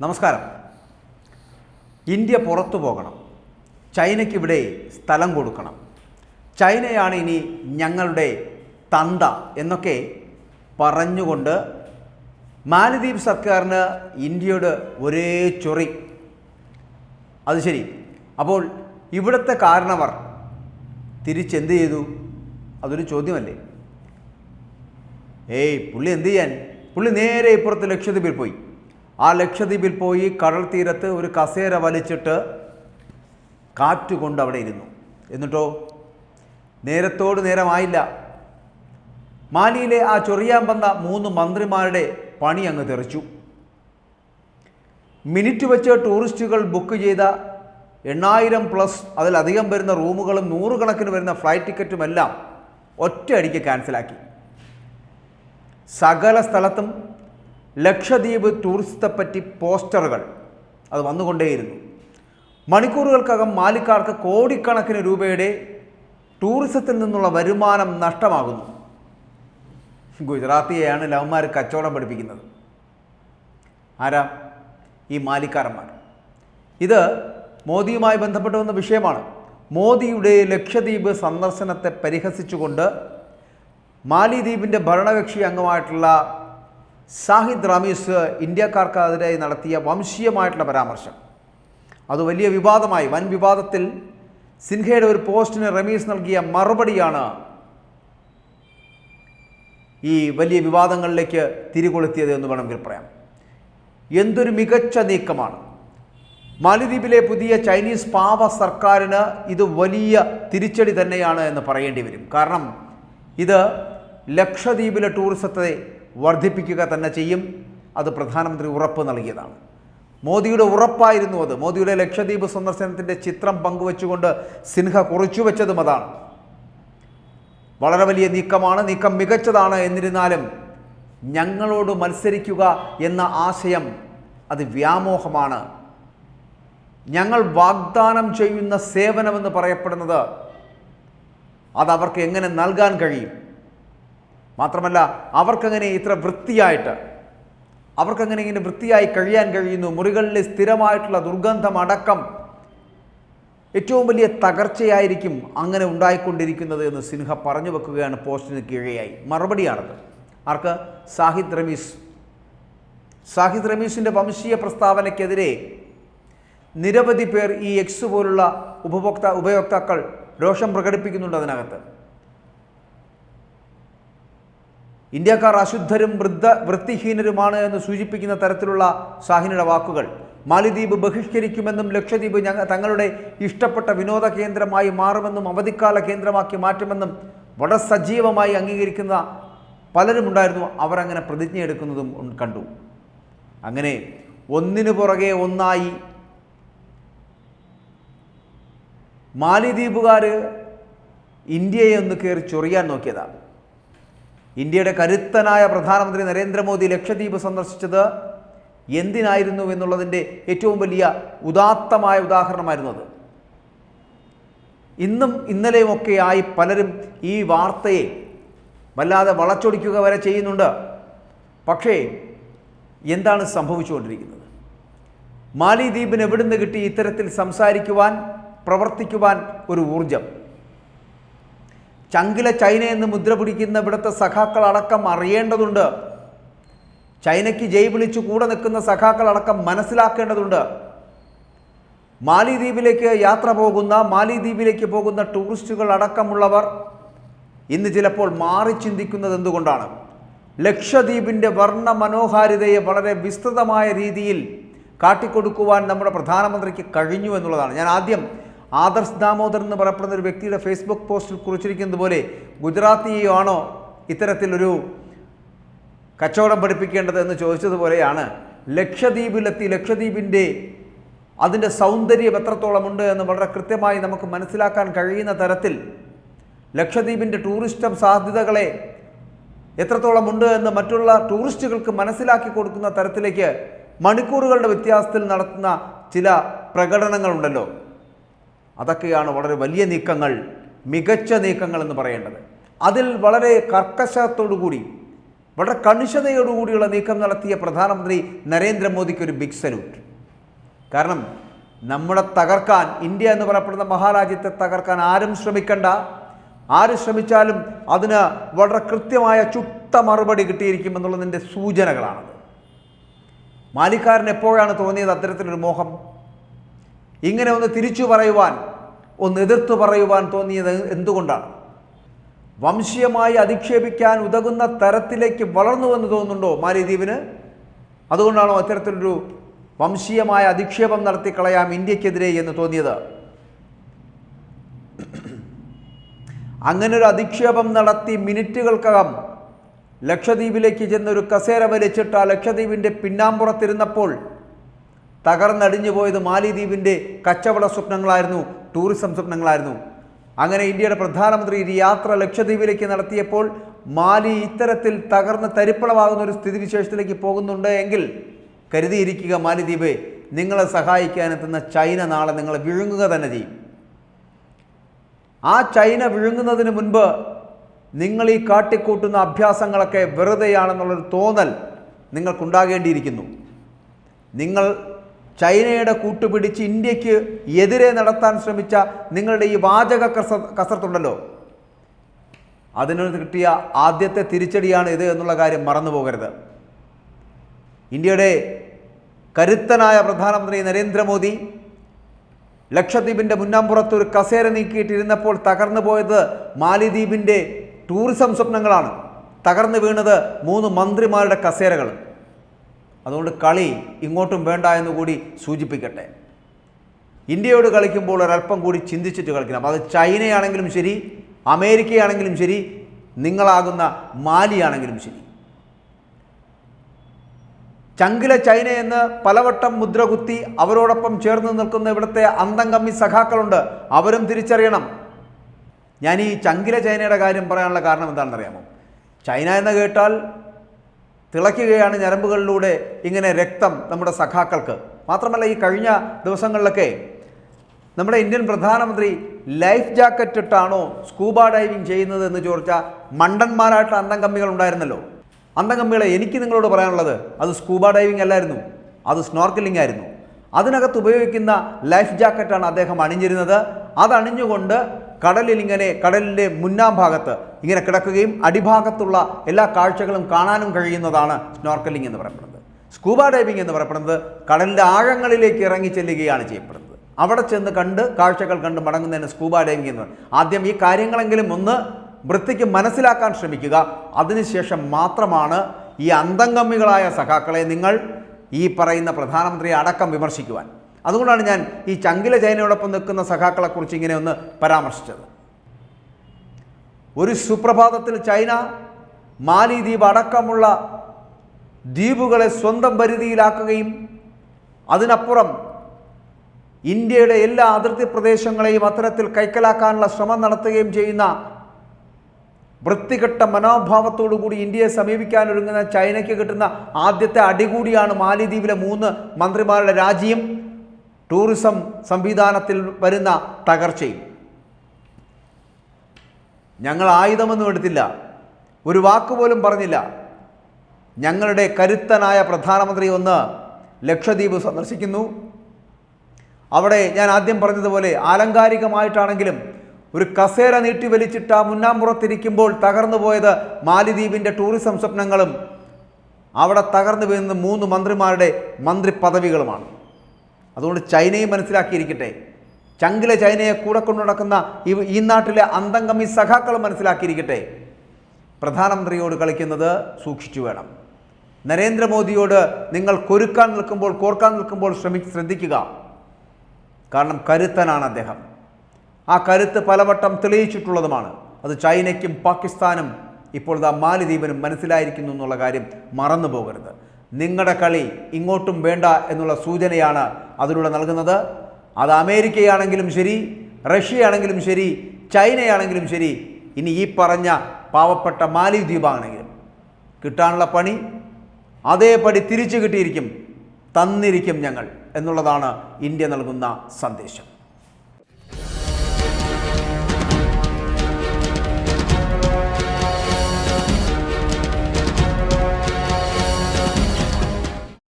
നമസ്കാരം. ഇന്ത്യ പുറത്തു പോകണം. ചൈനയ്ക്ക് ഇവിടെ സ്ഥലം കൊടുക്കണം. ചൈനയാണ് ഇനി ഞങ്ങളുടെ തന്ത എന്നൊക്കെ പറഞ്ഞുകൊണ്ട് മാലദ്വീപ് സർക്കാരിന് ഇന്ത്യയുടെ ഒരേ ചൊറി. അത് ശരി. അപ്പോൾ ഇവിടുത്തെ കാരണവർ തിരിച്ചെന്ത് ചെയ്തു? അതൊരു ചോദ്യമല്ലേ? ഏയ് പുള്ളി എന്ത് ചെയ്യാൻ? പുള്ളി നേരെ ഇപ്പുറത്ത് ലക്ഷദ്വീപിൽ പോയി. ആ ലക്ഷദ്വീപിൽ പോയി കടൽ തീരത്ത് ഒരു കസേര വലിച്ചിട്ട് കാറ്റുകൊണ്ട് അവിടെ ഇരുന്നു. എന്നിട്ടോ? നേരത്തോട് നേരമായില്ല. മാലിയിലെ ആ ചൊറിയാൻ വന്ന മൂന്ന് മന്ത്രിമാരുടെ പണി അങ്ങ് തെറിച്ചു. മിനിറ്റ് വെച്ച് ടൂറിസ്റ്റുകൾ ബുക്ക് ചെയ്ത എണ്ണായിരം പ്ലസ് അതിലധികം വരുന്ന റൂമുകളും നൂറുകണക്കിന് വരുന്ന ഫ്ലൈറ്റ് ടിക്കറ്റും എല്ലാം ഒറ്റയടിക്ക് ക്യാൻസലാക്കി. സകല സ്ഥലത്തും ലക്ഷദ്വീപ് ടൂറിസത്തെ പറ്റി പോസ്റ്ററുകൾ അത് വന്നുകൊണ്ടേയിരുന്നു. മണിക്കൂറുകൾക്കകം മാലിക്കാർക്ക് കോടിക്കണക്കിന് രൂപയുടെ ടൂറിസത്തിൽ നിന്നുള്ള വരുമാനം നഷ്ടമാകുന്നു. ഗുജറാത്തിയെയാണ് ലവന്മാർ കച്ചവടം പഠിപ്പിക്കുന്നത്. ആരാ? ഈ മാലിക്കാരന്മാർ. ഇത് മോദിയുമായി ബന്ധപ്പെട്ട് വന്ന വിഷയമാണ്. മോദിയുടെ ലക്ഷദ്വീപ് സന്ദർശനത്തെ പരിഹസിച്ചുകൊണ്ട് മാലിദ്വീപിന്റെ ഭരണകക്ഷി അംഗമായിട്ടുള്ള സാഹിദ് റമീസ് ഇന്ത്യക്കാർക്കെതിരെ നടത്തിയ വംശീയമായിട്ടുള്ള പരാമർശം. അത് വലിയ വിവാദമായി. വൻ വിവാദത്തിൽ സിൻഹയുടെ ഒരു പോസ്റ്റിന് റമീസ് നൽകിയ മറുപടിയാണ് ഈ വലിയ വിവാദങ്ങളിലേക്ക് തിരികൊളുത്തിയത് എന്ന് വേണമെങ്കിൽ പറയാം. എന്തൊരു മികച്ച നീക്കമാണ്. മാലിദ്വീപിലെ പുതിയ ചൈനീസ് പാവ സർക്കാരിന് ഇത് വലിയ തിരിച്ചടി തന്നെയാണ് എന്ന് പറയേണ്ടി വരും. കാരണം ഇത് ലക്ഷദ്വീപിലെ ടൂറിസത്തെ വർദ്ധിപ്പിക്കുക തന്നെ ചെയ്യും. അത് പ്രധാനമന്ത്രി ഉറപ്പ് നൽകിയതാണ്. മോദിയുടെ ഉറപ്പായിരുന്നു അത്. മോദിയുടെ ലക്ഷദ്വീപ് സന്ദർശനത്തിന്റെ ചിത്രം പങ്കുവച്ചുകൊണ്ട് സിൻഹ കുറിച്ചു വെച്ചതും അതാണ്. വളരെ വലിയ നീക്കമാണ് നീക്കം മികച്ചതാണ് എന്നിരുന്നാലും ഞങ്ങളോട് മത്സരിക്കുക എന്ന ആശയം അത് വ്യാമോഹമാണ്. ഞങ്ങൾ വാഗ്ദാനം ചെയ്യുന്ന സേവനമെന്ന് പറയപ്പെടുന്നത് അത് അവർക്ക് എങ്ങനെ നൽകാൻ കഴിയും? മാത്രമല്ല അവർക്കങ്ങനെ ഇത്ര വൃത്തിയായിട്ട് അവർക്കങ്ങനെ ഇങ്ങനെ വൃത്തിയായി കഴിയാൻ കഴിയുന്നു. മുറികളിലെ സ്ഥിരമായിട്ടുള്ള ദുർഗന്ധം അടക്കം ഏറ്റവും വലിയ തകർച്ചയായിരിക്കും അങ്ങനെ ഉണ്ടായിക്കൊണ്ടിരിക്കുന്നത് എന്ന് സിൻഹ പറഞ്ഞു വെക്കുകയാണ് പോസ്റ്റിന് കീഴെയായി. മറുപടിയാണത് ആർക്ക്? സാഹിദ് റമീസ്. സാഹിദ് റമീസിന്റെ വംശീയ പ്രസ്താവനയ്ക്കെതിരെ നിരവധി പേർ ഈ എക്സ് പോലുള്ള ഉപഭോക്ത ഉപയോക്താക്കൾ രോഷം പ്രകടിപ്പിക്കുന്നുണ്ട് അതിനകത്ത്. ഇന്ത്യക്കാർ അശുദ്ധരും വൃദ്ധ വൃത്തിഹീനരുമാണ് എന്ന് സൂചിപ്പിക്കുന്ന തരത്തിലുള്ള സാഹിനിയുടെ വാക്കുകൾ. മാലിദ്വീപ് ബഹിഷ്കരിക്കുമെന്നും ലക്ഷദ്വീപ് ഞങ്ങൾ തങ്ങളുടെ ഇഷ്ടപ്പെട്ട വിനോദ കേന്ദ്രമായി മാറുമെന്നും അവധിക്കാല കേന്ദ്രമാക്കി മാറ്റുമെന്നും വളരെ സജീവമായി അംഗീകരിക്കുന്ന പലരുമുണ്ടായിരുന്നു അവരങ്ങനെ പ്രതിജ്ഞ എടുക്കുന്നതും കണ്ടു. അങ്ങനെ ഒന്നിനു പുറകെ ഒന്നായി മാലിദ്വീപുകാർ ഇന്ത്യയെ ഒന്ന് കയറി ചൊറിയാൻ നോക്കിയതാണ് ഇന്ത്യയുടെ കരുത്തനായ പ്രധാനമന്ത്രി നരേന്ദ്രമോദി ലക്ഷദ്വീപ് സന്ദർശിച്ചത് എന്തിനായിരുന്നു എന്നുള്ളതിന്റെ ഏറ്റവും വലിയ ഉദാത്തമായ ഉദാഹരണമായിരുന്നു അത്. ഇന്നും ഇന്നലെയുമൊക്കെയായി പലരും ഈ വാർത്തയെ വല്ലാതെ വളച്ചൊടിക്കുക വരെ ചെയ്യുന്നുണ്ട്. പക്ഷേ എന്താണ് സംഭവിച്ചുകൊണ്ടിരിക്കുന്നത്? മാലിദ്വീപിന് എവിടുന്ന് കിട്ടി ഇത്തരത്തിൽ സംസാരിക്കുവാൻ പ്രവർത്തിക്കുവാൻ ഒരു ഊർജം ചങ്കില ചൈന എന്ന് മുദ്ര പിടിക്കുന്ന ഇവിടുത്തെ സഖാക്കൾ അടക്കം അറിയേണ്ടതുണ്ട്. ചൈനയ്ക്ക് ജയ് വിളിച്ചു കൂടെ നിൽക്കുന്ന സഖാക്കൾ അടക്കം മനസ്സിലാക്കേണ്ടതുണ്ട്. മാലിദ്വീപിലേക്ക് യാത്ര പോകുന്ന മാലിദ്വീപിലേക്ക് പോകുന്ന ടൂറിസ്റ്റുകൾ അടക്കമുള്ളവർ ഇന്ന് ചിലപ്പോൾ മാറി ചിന്തിക്കുന്നത് എന്തുകൊണ്ടാണ്? ലക്ഷദ്വീപിന്റെ വർണ മനോഹാരിതയെ വളരെ വിസ്തൃതമായ രീതിയിൽ കാട്ടിക്കൊടുക്കുവാൻ നമ്മുടെ പ്രധാനമന്ത്രിക്ക് കഴിഞ്ഞു എന്നുള്ളതാണ്. ഞാൻ ആദ്യം ആദർശ് ദാമോദർ എന്ന് പറയപ്പെടുന്ന ഒരു വ്യക്തിയുടെ ഫേസ്ബുക്ക് പോസ്റ്റിൽ കുറിച്ചിരിക്കുന്നത് പോലെ ഗുജറാത്തിയെയാണോ ഇത്തരത്തിലൊരു കച്ചവടം പഠിപ്പിക്കേണ്ടത് എന്ന് ചോദിച്ചതുപോലെയാണ് ലക്ഷദ്വീപിലെത്തി ലക്ഷദ്വീപിന്റെ അതിന്റെ സൗന്ദര്യം എത്രത്തോളമുണ്ട് എന്ന് വളരെ കൃത്യമായി നമുക്ക് മനസ്സിലാക്കാൻ കഴിയുന്ന തരത്തിൽ ലക്ഷദ്വീപിന്റെ ടൂറിസ്റ്റം സാധ്യതകളെ എത്രത്തോളമുണ്ട് എന്ന് മറ്റുള്ള ടൂറിസ്റ്റുകൾക്ക് മനസ്സിലാക്കി കൊടുക്കുന്ന തരത്തിലേക്ക് മണിക്കൂറുകളുടെ വ്യത്യാസത്തിൽ നടത്തുന്ന ചില പ്രകടനങ്ങളുണ്ടല്ലോ. അതൊക്കെയാണ് വളരെ വലിയ നീക്കങ്ങൾ മികച്ച നീക്കങ്ങൾ എന്ന് പറയേണ്ടത്. അതിൽ വളരെ കർക്കശത്തോടുകൂടി വളരെ കണിശതയോടുകൂടിയുള്ള നീക്കം നടത്തിയ പ്രധാനമന്ത്രി നരേന്ദ്രമോദിക്ക് ഒരു ബിഗ് സല്യൂട്ട് കാരണം നമ്മളെ തകർക്കാൻ ഇന്ത്യ എന്ന് പറയപ്പെടുന്ന മഹാരാജ്യത്തെ തകർക്കാൻ ആരും ശ്രമിക്കണ്ട. ആര് ശ്രമിച്ചാലും അതിന് വളരെ കൃത്യമായ ചുട്ട മറുപടി കിട്ടിയിരിക്കും എന്നുള്ളതിന്റെ സൂചനകളാണത്. മാലിക്കാരൻ എപ്പോഴാണ് തോന്നിയത് അത്തരത്തിലൊരു മോഹം? ഇങ്ങനെ ഒന്ന് തിരിച്ചു പറയുവാൻ ഒന്ന് എതിർത്തു പറയുവാൻ തോന്നിയത് എന്തുകൊണ്ടാണ്? വംശീയമായി അധിക്ഷേപിക്കാൻ ഉതകുന്ന തരത്തിലേക്ക് വളർന്നുവെന്ന് തോന്നുന്നുണ്ടോ മാലിദ്വീപിന്? അതുകൊണ്ടാണോ അത്തരത്തിലൊരു വംശീയമായ അധിക്ഷേപം നടത്തി കളയാം ഇന്ത്യക്കെതിരെ എന്ന് തോന്നിയത്? അങ്ങനൊരു അധിക്ഷേപം നടത്തി മിനിറ്റുകൾക്കകം ലക്ഷദ്വീപിലേക്ക് ചെന്നൊരു കസേര വലിച്ചിട്ട് ആ ലക്ഷദ്വീപിന്റെ പിന്നാമ്പുറത്തിരുന്നപ്പോൾ തകർന്നടിഞ്ഞു പോയത് മാലിദ്വീപിന്റെ കച്ചവട സ്വപ്നങ്ങളായിരുന്നു ടൂറിസം സ്വപ്നങ്ങളായിരുന്നു. അങ്ങനെ ഇന്ത്യയുടെ പ്രധാനമന്ത്രി ഒരു യാത്ര ലക്ഷദ്വീപിലേക്ക് നടത്തിയപ്പോൾ മാലി ഇത്തരത്തിൽ തകർന്ന് തരിപ്പളമാകുന്ന ഒരു സ്ഥിതിവിശേഷത്തിലേക്ക് പോകുന്നുണ്ട് എങ്കിൽ കരുതിയിരിക്കുക മാലിദ്വീപ് നിങ്ങളെ സഹായിക്കാനെത്തുന്ന ചൈന നാളെ നിങ്ങളെ വിഴുങ്ങുക തന്നെ ചെയ്യും. ആ ചൈന വിഴുങ്ങുന്നതിന് മുൻപ് നിങ്ങൾ ഈ കാട്ടിക്കൂട്ടുന്ന അഭ്യാസങ്ങളൊക്കെ വെറുതെയാണെന്നുള്ളൊരു തോന്നൽ നിങ്ങൾക്കുണ്ടാകേണ്ടിയിരിക്കുന്നു. നിങ്ങൾ ചൈനയുടെ കൂട്ടുപിടിച്ച് ഇന്ത്യയ്ക്ക് എതിരെ നടത്താൻ ശ്രമിച്ച നിങ്ങളുടെ ഈ വാചക കസ കസർത്തുണ്ടല്ലോ. അതിന് കിട്ടിയ ആദ്യത്തെ തിരിച്ചടിയാണ് ഇത് എന്നുള്ള കാര്യം മറന്നു പോകരുത്. ഇന്ത്യയുടെ കരുത്തനായ പ്രധാനമന്ത്രി നരേന്ദ്രമോദി ലക്ഷദ്വീപിന്റെ മുന്നാമ്പുറത്ത് ഒരു കസേര നീക്കിയിട്ടിരുന്നപ്പോൾ തകർന്നു പോയത് മാലിദ്വീപിന്റെ ടൂറിസം സ്വപ്നങ്ങളാണ്. തകർന്നു വീണത് മൂന്ന് മന്ത്രിമാരുടെ കസേരകൾ അതുകൊണ്ട് കളി ഇങ്ങോട്ടും വേണ്ട എന്ന് കൂടി സൂചിപ്പിക്കട്ടെ. ഇന്ത്യയോട് കളിക്കുമ്പോൾ ഒരല്പം കൂടി ചിന്തിച്ചിട്ട് കളിക്കണം. അത് ചൈനയാണെങ്കിലും ശരി അമേരിക്കയാണെങ്കിലും ശരി നിങ്ങളാകുന്ന മാലിയാണെങ്കിലും ശരി. ചങ്കിലെ ചൈന എന്ന് പലവട്ടം മുദ്രകുത്തി അവരോടൊപ്പം ചേർന്ന് നിൽക്കുന്ന ഇവിടുത്തെ അന്തംകമ്മി സഖാക്കളുണ്ട്. അവരും തിരിച്ചറിയണം. ഞാൻ ഈ ചങ്കിലെ ചൈനയുടെ കാര്യം പറയാനുള്ള കാരണം എന്താണെന്നറിയാമോ ചൈന എന്ന് കേട്ടാൽ തിളയ്ക്കുകയാണ് ഞരമ്പുകളിലൂടെ ഇങ്ങനെ രക്തം നമ്മുടെ സഖാക്കൾക്ക്. മാത്രമല്ല ഈ കഴിഞ്ഞ ദിവസങ്ങളിലൊക്കെ നമ്മുടെ ഇന്ത്യൻ പ്രധാനമന്ത്രി ലൈഫ് ജാക്കറ്റ് ഇട്ടാണോ സ്കൂബ ഡൈവിംഗ് ചെയ്യുന്നത് എന്ന് ചോദിച്ചാൽ മണ്ടന്മാരായിട്ട് അന്തംകമ്മികൾ ഉണ്ടായിരുന്നല്ലോ. അന്തംകമ്മികളെ എനിക്ക് നിങ്ങളോട് പറയാനുള്ളത് അത് സ്കൂബ ഡൈവിംഗ് അല്ലായിരുന്നു അത് സ്നോർക്കലിംഗ് ആയിരുന്നു. അതിനകത്ത് ഉപയോഗിക്കുന്ന ലൈഫ് ജാക്കറ്റാണ് അദ്ദേഹം അണിഞ്ഞിരുന്നത്. അതണിഞ്ഞുകൊണ്ട് കടലിൽ ഇങ്ങനെ കടലിന്റെ മുന്നാം ഭാഗത്ത് ഇങ്ങനെ കിടക്കുകയും അടിഭാഗത്തുള്ള എല്ലാ കാഴ്ചകളും കാണാനും കഴിയുന്നതാണ് സ്നോർക്കലിംഗ് എന്ന് പറയപ്പെടുന്നത്. സ്കൂബ ഡൈവിംഗ് എന്ന് പറയപ്പെടുന്നത് കടലിന്റെ ആഴങ്ങളിലേക്ക് ഇറങ്ങി ചെല്ലുകയാണ് ചെയ്യപ്പെടുന്നത്. അവിടെ ചെന്ന് കണ്ട് കാഴ്ചകൾ കണ്ട് മടങ്ങുന്നതിന് സ്കൂബ ഡൈവിംഗ് എന്ന് ആദ്യം ഈ കാര്യങ്ങളെങ്കിലും ഒന്ന് വൃത്തിക്ക് മനസ്സിലാക്കാൻ ശ്രമിക്കുക. അതിനുശേഷം മാത്രമാണ് ഈ അന്തംഗമ്മികളായ സഖാക്കളെ നിങ്ങൾ ഈ പറയുന്ന പ്രധാനമന്ത്രിയെ അടക്കം വിമർശിക്കുവാൻ. അതുകൊണ്ടാണ് ഞാൻ ഈ ചങ്കില ചൈനയോടൊപ്പം നിൽക്കുന്ന സഖാക്കളെക്കുറിച്ച് ഇങ്ങനെ ഒന്ന് പരാമർശിച്ചത്. ഒരു സുപ്രഭാതത്തിൽ ചൈന മാലി ദ്വീപ് അടക്കമുള്ള ദ്വീപുകളെ സ്വന്തം പരിധിയിലാക്കുകയും അതിനപ്പുറം ഇന്ത്യയുടെ എല്ലാ അതിർത്തി പ്രദേശങ്ങളെയും അത്തരത്തിൽ കൈക്കലാക്കാനുള്ള ശ്രമം നടത്തുകയും ചെയ്യുന്ന വൃത്തികെട്ട മനോഭാവത്തോടുകൂടി ഇന്ത്യയെ സമീപിക്കാനൊരുങ്ങുന്ന ചൈനയ്ക്ക് കിട്ടുന്ന ആദ്യത്തെ അടികൂടിയാണ് മാലിദ്വീപിലെ മൂന്ന് മന്ത്രിമാരുടെ രാജിയും. ടൂറിസം സംവിധാനത്തിൽ വരുന്ന തകർച്ചയും. ഞങ്ങൾ ആയുധമൊന്നും എടുത്തില്ല. ഒരു വാക്കുപോലും പറഞ്ഞില്ല. ഞങ്ങളുടെ കരുത്തനായ പ്രധാനമന്ത്രി ഒന്ന് ലക്ഷദ്വീപ് സന്ദർശിക്കുന്നു. അവിടെ ഞാൻ ആദ്യം പറഞ്ഞതുപോലെ ആലങ്കാരികമായിട്ടാണെങ്കിലും ഒരു കസേര നീട്ടി വലിച്ചിട്ട് ആ മുന്നാമ്പുറത്തിരിക്കുമ്പോൾ തകർന്നു പോയത് മാലിദ്വീപിന്റെ ടൂറിസം സ്വപ്നങ്ങളും അവിടെ തകർന്നു വീഴുന്ന മൂന്ന് മന്ത്രിമാരുടെ മന്ത്രി പദവികളുമാണ് അതുകൊണ്ട് ചൈനയും മനസ്സിലാക്കിയിരിക്കട്ടെ. ചങ്കിലെ ചൈനയെ കൂടെ കൊണ്ടു നടക്കുന്ന ഈ നാട്ടിലെ അന്തംഗമി സഖാക്കൾ മനസ്സിലാക്കിയിരിക്കട്ടെ. പ്രധാനമന്ത്രിയോട് കളിക്കുന്നത് സൂക്ഷിച്ചു വേണം. നരേന്ദ്രമോദിയോട് നിങ്ങൾ കൊരുക്കാൻ നിൽക്കുമ്പോൾ കോർക്കാൻ നിൽക്കുമ്പോൾ ശ്രമി ശ്രദ്ധിക്കുക. കാരണം കരുത്തനാണ് അദ്ദേഹം. ആ കരുത്ത് പലവട്ടം തെളിയിച്ചിട്ടുള്ളതുമാണ്. അത് ചൈനയ്ക്കും പാകിസ്ഥാനും ഇപ്പോൾ ദാ മാലിദ്വീപിനും മനസ്സിലായിരിക്കുന്നു എന്നുള്ള കാര്യം മറന്നു പോകരുത് നിങ്ങളുടെ കളി ഇങ്ങോട്ടും വേണ്ട എന്നുള്ള സൂചനയാണ് അതിലൂടെ നൽകുന്നത്. അത് അമേരിക്കയാണെങ്കിലും ശരി റഷ്യയാണെങ്കിലും ശരി ചൈനയാണെങ്കിലും ശരി ഇനി ഈ പറഞ്ഞ പാവപ്പെട്ട മാലിദ്വീപാണെങ്കിലും കിട്ടാനുള്ള പണി അതേപടി തിരിച്ചു കിട്ടിയിരിക്കും തന്നിരിക്കും ഞങ്ങൾ എന്നുള്ളതാണ് ഇന്ത്യ നൽകുന്ന സന്ദേശം.